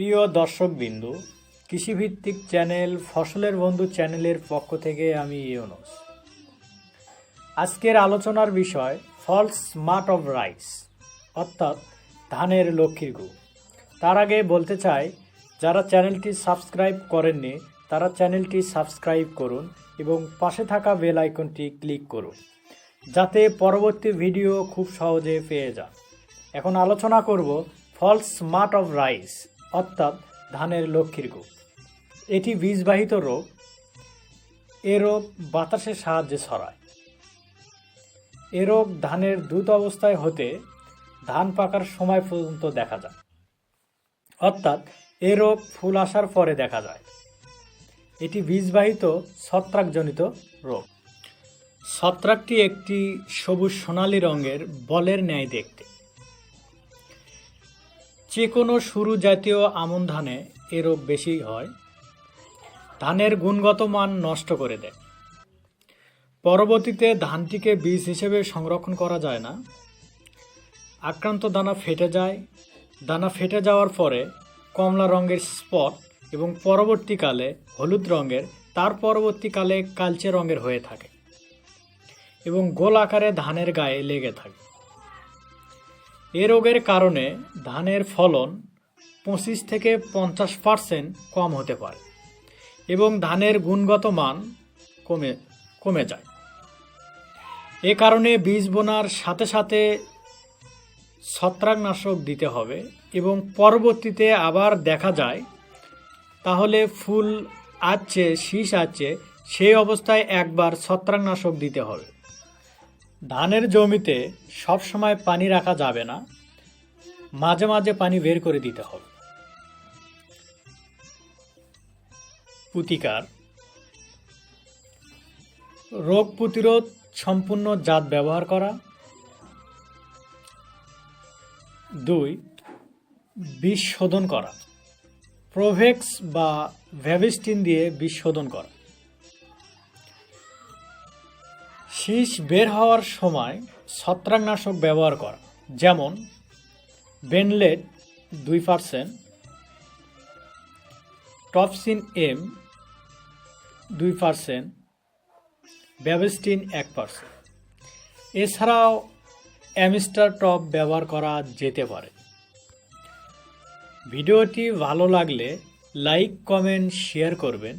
প্রিয় দর্শকবিন্দু, কৃষিভিত্তিক চ্যানেল, ফসলের বন্ধু চ্যানেলের পক্ষ থেকে আমি ইউনুস। আজকের আলোচনার বিষয় ফলস স্মার্ট অফ রাইস, অর্থাৎ ধানের লক্ষ্মীর গু। তার আগে বলতে চাই, যারা চ্যানেলটি সাবস্ক্রাইব করেননি, তারা চ্যানেলটি সাবস্ক্রাইব করুন এবং পাশে থাকা বেল আইকনটি ক্লিক করুন, যাতে পরবর্তী ভিডিও খুব সহজে পেয়ে যান। এখন আলোচনা করব ফলস স্মার্ট অফ রাইস অর্থাৎ ধানের লক্ষ্মীর গু এটি বীজবাহিত রোগ। এ রোগ বাতাসের সাহায্যে ছড়ায়। এ রোগ ধানের দ্রুত অবস্থায় হতে ধান পাকার সময় পর্যন্ত দেখা যায়। অর্থাৎ এ রোগ ফুল আসার পরে দেখা যায়। এটি বীজবাহিত ছত্রাকজনিত রোগ। ছত্রাকটি একটি সবুজ সোনালী রঙের বলের ন্যায় দেখতে। যে কোনো শুরু জাতীয় আমন ধানে এ রোগ বেশি হয়। ধানের গুণগত মান নষ্ট করে দেয়। পরবর্তীতে ধানটিকে বীজ হিসেবে সংরক্ষণ করা যায় না। আক্রান্ত দানা ফেটে যায়। দানা ফেটে যাওয়ার পরে কমলা রঙের স্পট এবং পরবর্তীকালে হলুদ রঙের, তার পরবর্তীকালে কালচে রঙের হয়ে থাকে এবং গোল আকারে ধানের গায়ে লেগে থাকে। এ রোগের কারণে ধানের ফলন পঁচিশ থেকে পঞ্চাশ পার্সেন্ট কম হতে পারে এবং ধানের গুণগত মান কমে কমে যায়। এ কারণে বীজ বোনার সাথে সাথে ছত্রাকনাশক দিতে হবে এবং পরবর্তীতে আবার দেখা যায়, তাহলে ফুল আছে, শীষ আছে, সেই অবস্থায় একবার ছত্রাকনাশক দিতে হবে। ধানের জমিতে সব সময় পানি রাখা যাবে না, মাঝে মাঝে পানি বের করে দিতে হবে। প্রতিকার। রোগ প্রতিরোধ সম্পূর্ণ জাত ব্যবহার করা। দুই, বিষ শোধন করা। প্রোভেক্স বা ভ্যাভিস্টিন দিয়ে বিষ শোধন করা। শীষ বের হওয়ার সময় ছত্রাকনাশক ব্যবহার করা। যেমন, বেনলেট দুই পার্সেন্ট টপসিন এম দুই পার্সেন্ট ব্যাবেস্টিন এক পার্সেন্ট এছাড়াও অ্যামিস্টার টপ ব্যবহার করা যেতে পারে। ভিডিওটি ভালো লাগলে লাইক, কমেন্ট, শেয়ার করবেন।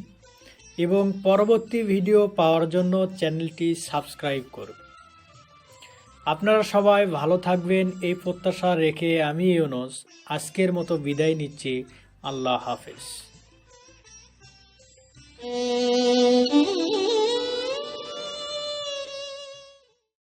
এবং পরবর্তী ভিডিও পাওয়ার জন্য চ্যানেলটি সাবস্ক্রাইব করুন। আপনারা সবাই ভালো থাকবেন, এই প্রত্যাশা রেখে আমি ইউনুস। আজকের মতো বিদায় নিচ্ছি। আল্লাহ হাফেজ।